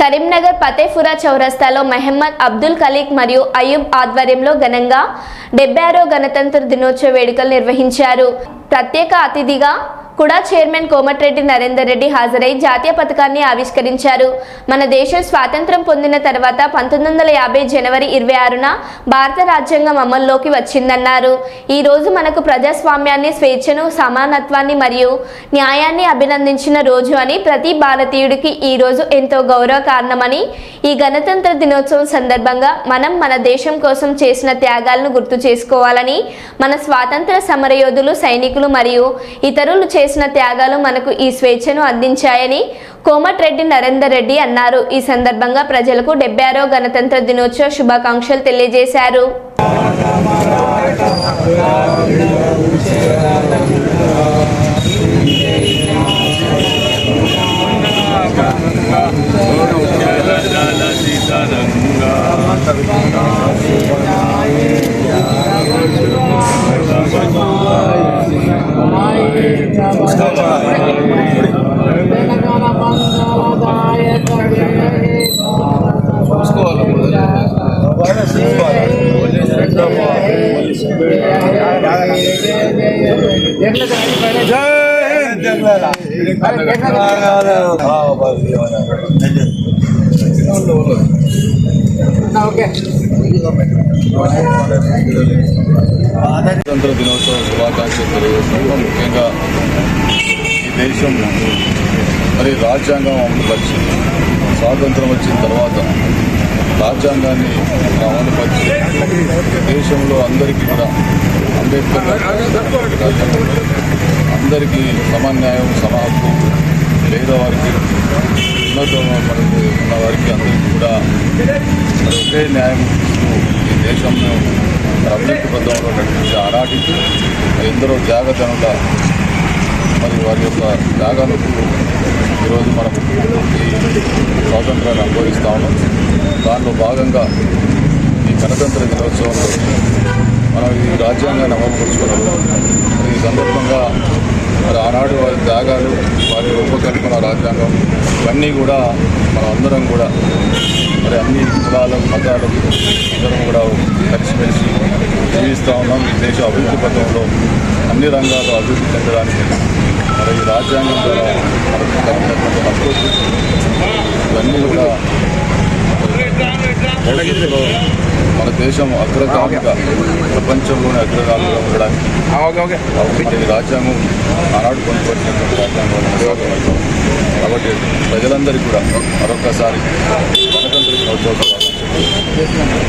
కరీంనగర్ ఫతేపురా చౌరస్తాలో మహమ్మద్ అబ్దుల్ ఖలీక్ మరియు అయూబ్ ఆధ్వర్యంలో ఘనంగా డెబ్బై ఆరో గణతంత్ర దినోత్సవ వేడుకలు నిర్వహించారు. ప్రత్యేక అతిథిగా కుడా చైర్మన్ కోమటిరెడ్డి నరేందర్ రెడ్డి హాజరై జాతీయ పథకాన్ని ఆవిష్కరించారు. మన దేశం స్వాతంత్రం పొందిన తర్వాత పంతొమ్మిది వందల యాభై జనవరి ఇరవై ఆరున భారత రాజ్యాంగం అమల్లోకి వచ్చిందన్నారు. ఈ రోజు మనకు ప్రజాస్వామ్యాన్ని స్వేచ్ఛను సమానత్వాన్ని మరియు న్యాయాన్ని అభినందించిన రోజు అని ప్రతి భారతీయుడికి ఈ రోజు ఎంతో గౌరవ కారణమని ఈ గణతంత్ర దినోత్సవం సందర్భంగా మనం మన దేశం కోసం చేసిన త్యాగాలను గుర్తు చేసుకోవాలని మన స్వాతంత్ర సమరయోధులు సైనికులు మరియు ఇతరులు చేసిన త్యాగాలు మనకు ఈ స్వేచ్ఛను అందించాయని కోమటిరెడ్డి నరేందర్ రెడ్డి అన్నారు. ఈ సందర్భంగా ప్రజలకు డెబ్బై ఆరో గణతంత్ర దినోత్సవ శుభాకాంక్షలు తెలియజేశారు. ఓకే స్వాతంత్ర దినోత్సవ శుభాకాంక్షలు తెలియజేస్తున్నాం ముఖ్యంగా ఈ దేశం మరి రాజ్యాంగం అమలుపరిచి స్వాతంత్రం వచ్చిన తర్వాత రాజ్యాంగాన్ని అమలుపరిచి దేశంలో అందరికీ కూడా అంబేద్కర్ అందరికీ సమన్యాయం సమాహక్కు పేదవారికి ఉన్నత మనకు ఉన్న వారికి అందరికీ కూడా ఒకే న్యాయం దేశంలో అభివృద్ధి పథంలో నడిపించే ఆనాటి ఎందరో జాగ్రత్తగా మరి వారి యొక్క త్యాగాలకు ఈరోజు మనం ఈ స్వాతంత్రాన్ని అనుభవిస్తా ఉన్నాం. దానిలో భాగంగా ఈ గణతంత్ర దినోత్సవంలో మనం ఈ రాజ్యాంగాన్ని అమలుపరుచుకున్నాము ఈ సందర్భంగా మరి ఆనాడు వారి త్యాగాలు వారి రూపకల్పన రాజ్యాంగం ఇవన్నీ కూడా మనం అందరం కూడా మరి అన్ని కులాలు మతాలు అందరం కూడా కలిసిమెలిసి జీవిస్తూ ఉన్నాం. దేశ అభివృద్ధి పథంలో అన్ని రంగాల్లో అభివృద్ధి చెందడానికి మరి ఈ రాజ్యాంగం ద్వారా మనకు కలిగినటువంటి హక్కులు ఇవన్నీ కూడా భవిష్యత్తులో మన దేశం అగ్రగామిగా ప్రపంచంలోనే అగ్రగామిగా ఉండడానికి ఈ రాజ్యాంగం ఆనాడు కొనుకొచ్చినటువంటి రాజ్యాంగం కాబట్టి ప్రజలందరికీ కూడా మరొకసారి చేస్తున్నాం